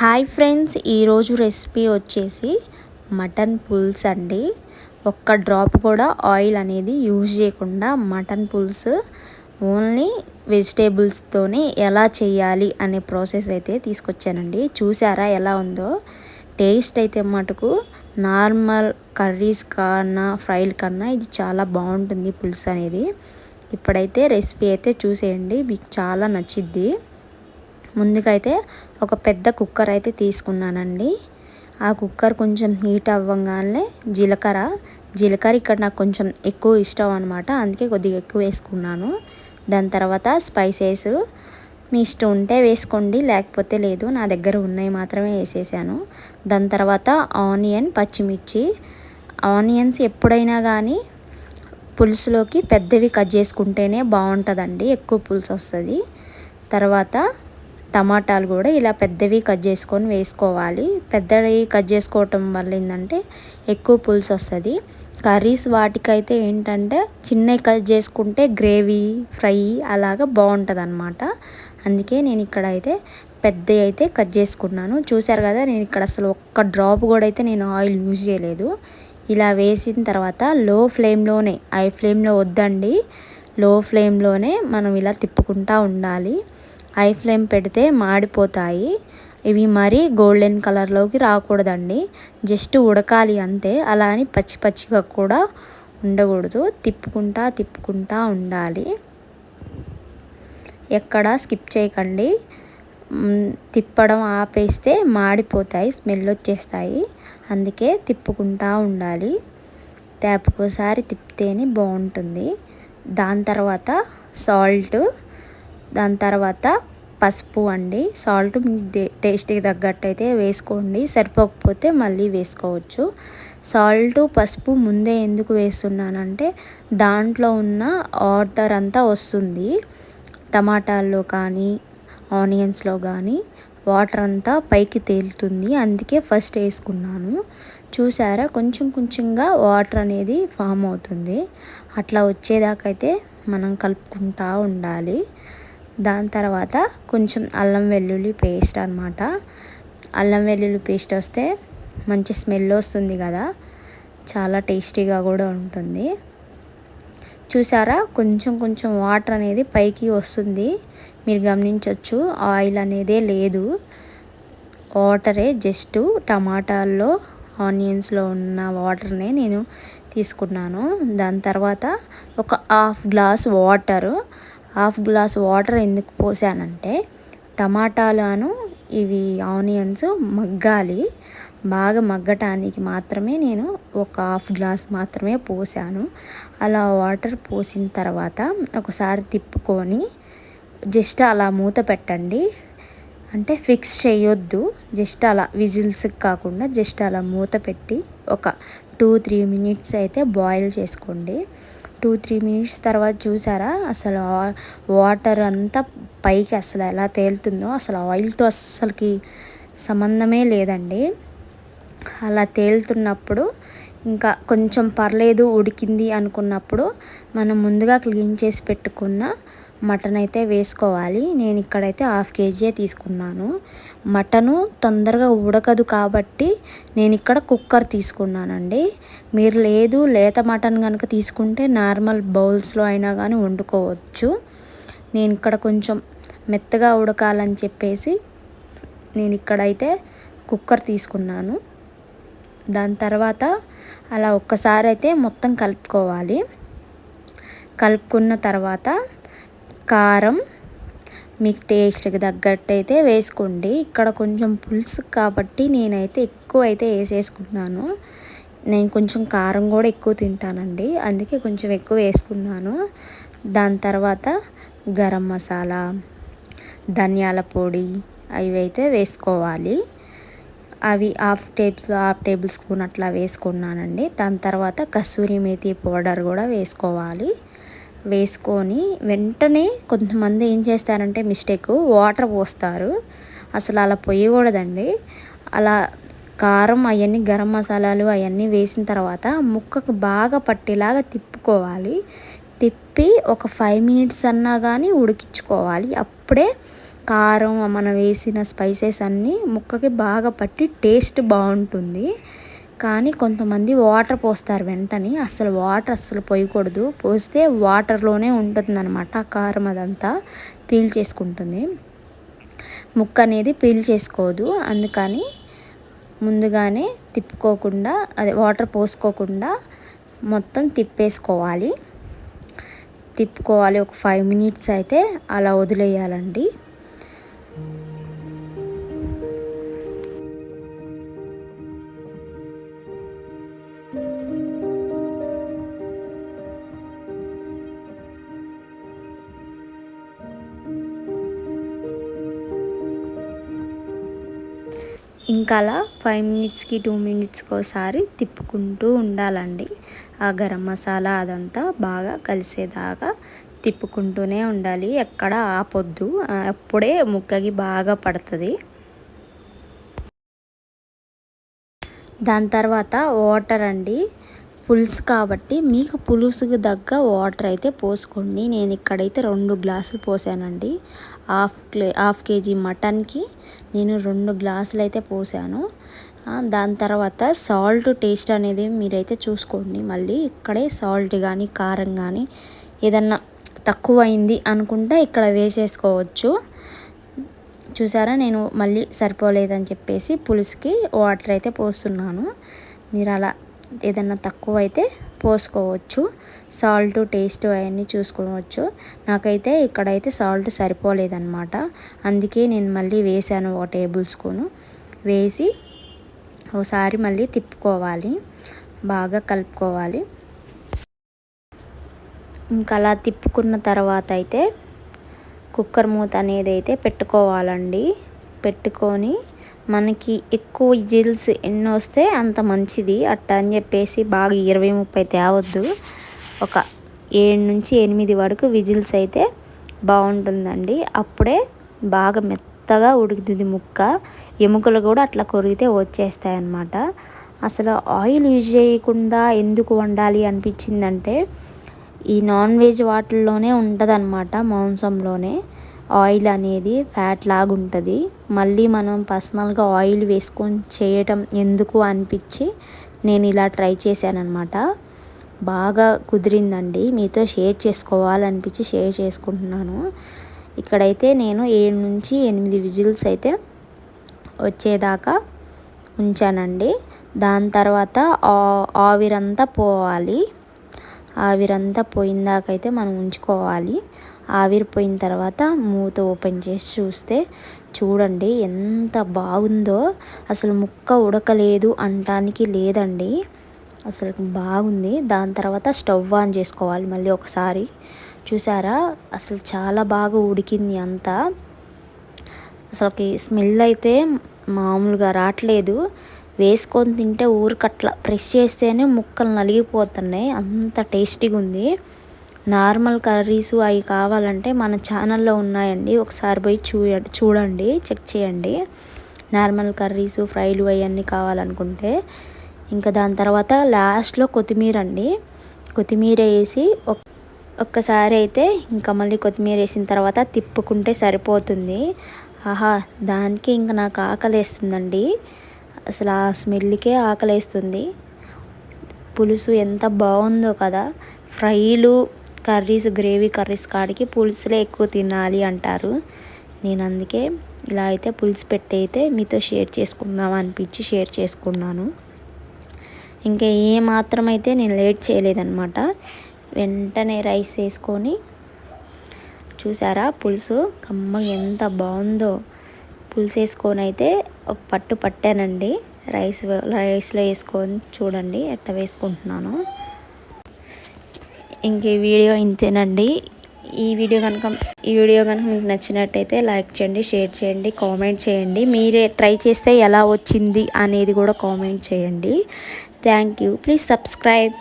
Hi friends ఈరోజు recipe వచ్చేసి mutton పుల్స్ అండి. ఒక్క డ్రాప్ కూడా ఆయిల్ అనేది యూజ్ చేయకుండా మటన్ పుల్స్ ఓన్లీ వెజిటేబుల్స్తోనే ఎలా చేయాలి అనే ప్రాసెస్ అయితే తీసుకొచ్చానండి. చూసారా ఎలా ఉందో? టేస్ట్ అయితే మటుకు నార్మల్ కర్రీస్ కన్నా ఫ్రైల కన్నా ఇది చాలా బాగుంటుంది పులుసు అనేది. ఇప్పుడైతే రెసిపీ అయితే చూసేయండి. మీకు చాలా నచ్చిద్ది. ముందుకైతే ఒక పెద్ద కుక్కర్ అయితే తీసుకున్నానండి. ఆ కుక్కర్ కొంచెం హీట్ అవ్వగానే జీలకర్ర. జీలకర్ర ఇక్కడ నాకు కొంచెం ఎక్కువ ఇష్టం అనమాట అందుకే కొద్దిగా ఎక్కువ వేసుకున్నాను. దాని తర్వాత స్పైసెస్. మీ ఇష్టం ఉంటే వేసుకోండి లేకపోతే లేదు. నా దగ్గర ఉన్నాయి మాత్రమే వేసేసాను. దాని తర్వాత ఆనియన్ పచ్చిమిర్చి. ఆనియన్స్ ఎప్పుడైనా కానీ పులుసులోకి పెద్దవి కట్ చేసుకుంటేనే బాగుంటుందండి. ఎక్కువ పులుసు వస్తుంది తర్వాత టమాటాలు కూడా ఇలా పెద్దవి కట్ చేసుకొని వేసుకోవాలి. పెద్దవి కట్ చేసుకోవటం వల్ల ఏంటంటే ఎక్కువ పులుసు వస్తుంది. కర్రీస్ వాటికైతే ఏంటంటే చిన్నవి కట్ చేసుకుంటే గ్రేవీ ఫ్రై అలాగా బాగుంటుంది అనమాట అందుకే నేను ఇక్కడ అయితే పెద్దవి అయితే కట్ చేసుకున్నాను. చూసారు కదా నేను ఇక్కడ అసలు ఒక్క డ్రాప్ కూడా అయితే నేను ఆయిల్ యూజ్ చేయలేదు. ఇలా వేసిన తర్వాత లో ఫ్లేమ్లోనే హై ఫ్లేమ్లో వద్దండి. లో ఫ్లేమ్లోనే మనం ఇలా తిప్పుకుంటూ ఉండాలి. హై ఫ్లేమ్ పెడితే మాడిపోతాయి. ఇవి మరీ గోల్డెన్ కలర్లోకి రాకూడదండి. జస్ట్ ఉడకాలి అంతే. అలా అని పచ్చి పచ్చిగా కూడా ఉండకూడదు. తిప్పుకుంటా తిప్పుకుంటా ఉండాలి. ఎక్కడ స్కిప్ చేయకండి. తిప్పడం ఆపేస్తే మాడిపోతాయి స్మెల్ వచ్చేస్తాయి. అందుకే తిప్పుకుంటా ఉండాలి. ఒకసారి తిప్పితేనే బాగుంటుంది. దాని తర్వాత సాల్ట్ దాని తర్వాత పసుపు అండి సాల్ట్ మీ టేస్ట్కి తగ్గట్టు అయితే వేసుకోండి. సరిపోకపోతే మళ్ళీ వేసుకోవచ్చు. సాల్ట్ పసుపు ముందే ఎందుకు వేస్తున్నానంటే దాంట్లో ఉన్న వాటర్ అంతా వస్తుంది. టమాటాల్లో కానీ ఆనియన్స్లో కానీ వాటర్ అంతా పైకి తేలుతుంది. అందుకే ఫస్ట్ వేసుకున్నాను. చూసారా? కొంచెం కొంచెంగా వాటర్ అనేది ఫామ్ అవుతుంది. అట్లా వచ్చేదాకైతే మనం కలుపుకుంటా ఉండాలి. దాని తర్వాత కొంచెం అల్లం వెల్లుల్లి పేస్ట్ అనమాట అల్లం వెల్లుల్లి పేస్ట్ వస్తే మంచి స్మెల్ వస్తుంది కదా. చాలా టేస్టీగా కూడా ఉంటుంది. చూసారా? కొంచెం కొంచెం వాటర్ అనేది పైకి వస్తుంది. మీరు గమనించవచ్చు ఆయిల్ అనేదే లేదు. వాటరే జస్ట్ టమాటాల్లో ఆనియన్స్లో ఉన్న వాటర్నే నేను తీసుకున్నాను. దాని తర్వాత ఒక half glass water. Half glass water ఎందుకు పోసానంటే టమాటాలను ఇవి ఆనియన్స్ మగ్గాలి. బాగా మగ్గటానికి మాత్రమే నేను ఒక హాఫ్ గ్లాస్ మాత్రమే పోసాను. అలా వాటర్ పోసిన తర్వాత ఒకసారి తిప్పుకొని జస్ట్ అలా మూత పెట్టండి. అంటే ఫిక్స్ చేయొద్దు. జస్ట్ అలా విజిల్స్ కాకుండా జస్ట్ అలా మూత పెట్టి ఒక టూ త్రీ మినిట్స్ అయితే బాయిల్ చేసుకోండి. టూ త్రీ మినిట్స్ తర్వాత చూసారా? అసలు వాటర్ అంతా పైకి అసలు ఎలా తేలుతుందో అసలు ఆయిల్తో అస్సలకి సంబంధమే లేదండి. అలా తేలుతున్నప్పుడు ఇంకా కొంచెం పర్లేదు ఉడికింది అనుకున్నప్పుడు మనం ముందుగా క్లీన్ చేసి పెట్టుకున్న మటన్ అయితే వేసుకోవాలి. నేను ఇక్కడైతే హాఫ్ కేజీయే తీసుకున్నాను. మటను తొందరగా ఉడకదు కాబట్టి నేను ఇక్కడ కుక్కర్ తీసుకున్నానండి. మీరు లేదు లేత మటన్ కనుక తీసుకుంటే నార్మల్ బౌల్స్లో అయినా కానీ వండుకోవచ్చు. నేను ఇక్కడ కొంచెం మెత్తగా ఉడకాలని చెప్పేసి నేను ఇక్కడైతే కుక్కర్ తీసుకున్నాను. దాని తర్వాత అలా ఒక్కసారి అయితే మొత్తం కలుపుకోవాలి. కలుపుకున్న తర్వాత కారం. మీకు టేస్ట్కి తగ్గట్టు అయితే వేసుకోండి. ఇక్కడ కొంచెం పులుసు కాబట్టి నేనైతే ఎక్కువ అయితే వేసేసుకున్నాను నేను కొంచెం కారం కూడా ఎక్కువ తింటానండి. అందుకే కొంచెం ఎక్కువ వేసుకున్నాను. దాని తర్వాత గరం మసాలా ధనియాల పొడి అవి అయితే వేసుకోవాలి. అవి half tables half tablespoon అట్లా వేసుకున్నానండి. దాని తర్వాత కస్తూరి మేతి పౌడర్ కూడా వేసుకోవాలి. వేసుకొని వెంటనే కొంతమంది ఏం చేస్తారంటే మిస్టేక్ వాటర్ పోస్తారు. అసలు అలా పోయకూడదండి. అలా కారం అవన్నీ గరం మసాలాలు అవన్నీ వేసిన తర్వాత ముక్కకు బాగా పట్టేలాగా తిప్పుకోవాలి. తిప్పి ఒక ఫైవ్ మినిట్స్ అన్నా కానీ ఉడికించుకోవాలి. అప్పుడే కారం మనం వేసిన స్పైసెస్ అన్నీ ముక్కకి బాగా పట్టి టేస్ట్ బాగుంటుంది. కానీ కొంతమంది వాటర్ పోస్తారు వెంటనే. అసలు వాటర్ అస్సలు పోయకూడదు. పోస్తే వాటర్లోనే ఉంటుంది అనమాట ఆ కారం అదంతా పీల్ చేసుకుంటుంది. ముక్క అనేది పీల్ చేసుకోదు. అందుకని ముందుగానే తిప్పుకోకుండా అదే వాటర్ పోసుకోకుండా మొత్తం తిప్పేసుకోవాలి. తిప్పుకోవాలి ఒక ఫైవ్ మినిట్స్ అయితే అలా వదిలేయాలండి. ఇంకా అలా ఫైవ్ మినిట్స్కి టూ మినిట్స్కి ఒకసారి తిప్పుకుంటూ ఉండాలండి. ఆ గరం మసాలా అదంతా బాగా కలిసేదాకా తిప్పుకుంటూనే ఉండాలి. ఎక్కడ ఆపొద్దు. అప్పుడే ముక్కకి బాగా పడుతుంది. దాని తర్వాత వాటర్ అండి. పులుసు కాబట్టి మీకు పులుసుకు తగ్గ వాటర్ అయితే పోసుకోండి. నేను ఇక్కడైతే రెండు గ్లాసులు పోసానండి. హాఫ్ హాఫ్ కేజీ మటన్కి నేను రెండు గ్లాసులు అయితే పోసాను. దాని తర్వాత సాల్ట్ టేస్ట్ అనేది మీరైతే చూసుకోండి. మళ్ళీ ఇక్కడే సాల్ట్ కానీ కారం కానీ ఏదన్నా తక్కువైంది అనుకుంటే ఇక్కడ వేసేసుకోవచ్చు. చూసారా? నేను మళ్ళీ సరిపోలేదని చెప్పేసి పులుసుకి వాటర్ అయితే పోస్తున్నాను. మీరు అలా ఏదన్నా తక్కువ అయితే పోసుకోవచ్చు. సాల్ట్ టేస్ట్ అవన్నీ చూసుకోవచ్చు. నాకైతే ఇక్కడైతే సాల్ట్ సరిపోలేదన్నమాట. అందుకే నేను మళ్ళీ వేసాను ఒక టేబుల్ స్పూను. వేసి ఒకసారి మళ్ళీ తిప్పుకోవాలి. బాగా కలుపుకోవాలి. ఇంకా అలా తిప్పుకున్న తర్వాత అయితే కుక్కర్ మూత అనేది అయితే పెట్టుకోవాలండి. పెట్టుకొని మనకి ఎక్కువ విజిల్స్ ఎన్ని వస్తే అంత మంచిది అట్ట అని చెప్పేసి బాగా ఇరవై ముప్పై తేవద్దు. ఒక ఏడు నుంచి ఎనిమిది వరకు విజిల్స్ అయితే బాగుంటుందండి. అప్పుడే బాగా మెత్తగా ఉడుకుతుంది ముక్క. ఎముకలు కూడా అట్లా కొరిగితే వచ్చేస్తాయి అన్నమాట అసలు ఆయిల్ యూజ్ చేయకుండా ఎందుకు వండాలి అనిపించిందంటే ఈ నాన్ వెజ్ వాటిల్లోనే ఉంటుంది మాంసంలోనే. ఆయిల్ అనేది ఫ్యాట్ లాగా ఉంటుంది. మళ్ళీ మనం పర్సనల్గా ఆయిల్ వేసుకొని చేయటం ఎందుకు అనిపించి నేను ఇలా ట్రై చేశానమాట బాగా కుదిరిందండి. మీతో షేర్ చేసుకోవాలనిపించి షేర్ చేసుకుంటున్నాను. ఇక్కడైతే నేను ఏడు నుంచి ఎనిమిది విజిల్స్ అయితే వచ్చేదాకా ఉంచానండి. దాని తర్వాత ఆవిరంతా పోవాలి. ఆవిరంతా పోయిందాకైతే మనం ఉంచుకోవాలి. ఆవిరిపోయిన తర్వాత మూత ఓపెన్ చేసి చూస్తే చూడండి ఎంత బాగుందో. అసలు ముక్క ఉడకలేదు అనటానికి లేదండి. అసలు బాగుంది. దాని తర్వాత స్టవ్ ఆన్ చేసుకోవాలి మళ్ళీ ఒకసారి. చూసారా? అసలు చాలా బాగా ఉడికింది అంతా. అసలుకి స్మెల్ అయితే మామూలుగా రావట్లేదు. వేసుకొని తింటే ఊరికట్లా ప్రెస్ చేస్తేనే ముక్కలు నలిగిపోతున్నాయి. అంత టేస్టీగా ఉంది. నార్మల్ కర్రీస్ అవి కావాలంటే మన ఛానల్లో ఉన్నాయండి. ఒకసారి పోయి చూ చూడండి చెక్ చేయండి. నార్మల్ కర్రీస్ ఫ్రైలు అవన్నీ కావాలనుకుంటే. ఇంకా దాని తర్వాత లాస్ట్లో కొత్తిమీర అండి. కొత్తిమీర వేసి ఒక్కసారి అయితే ఇంకా మళ్ళీ కొత్తిమీర వేసిన తర్వాత తిప్పుకుంటే సరిపోతుంది. ఆహా దానికి ఇంకా నాకు ఆకలేస్తుందండి. అసలు ఆ స్మెల్కే ఆకలేస్తుంది. పులుసు ఎంత బాగుందో కదా. ఫ్రైలు కర్రీస్ గ్రేవీ కర్రీస్ కాడికి పులుసులే ఎక్కువ తినాలి అంటారు. నేను అందుకే ఇలా అయితే పులుసు పెట్టి అయితే మీతో షేర్ చేసుకుందాం అనిపించి షేర్ చేసుకున్నాను. ఇంకా ఏ మాత్రం అయితే నేను లేట్ చేయలేదన్నమాట. వెంటనే రైస్ వేసుకొని చూసారా పులుసు? కమ్మగా ఎంత బాగుందో. పులుసు వేసుకొని అయితే ఒక పట్టు పట్టానండి. రైస్ రైస్లో వేసుకొని చూడండి ఎట్లా వేసుకుంటున్నాను. ఇంక ఈ వీడియో ఇంతేనండి. ఈ వీడియో కనుక ఈ వీడియో కనుక మీకు నచ్చినట్టయితే లైక్ చేయండి షేర్ చేయండి కామెంట్ చేయండి. మీరే ట్రై చేస్తే ఎలా వచ్చింది అనేది కూడా కామెంట్ చేయండి. Thank you. Please subscribe.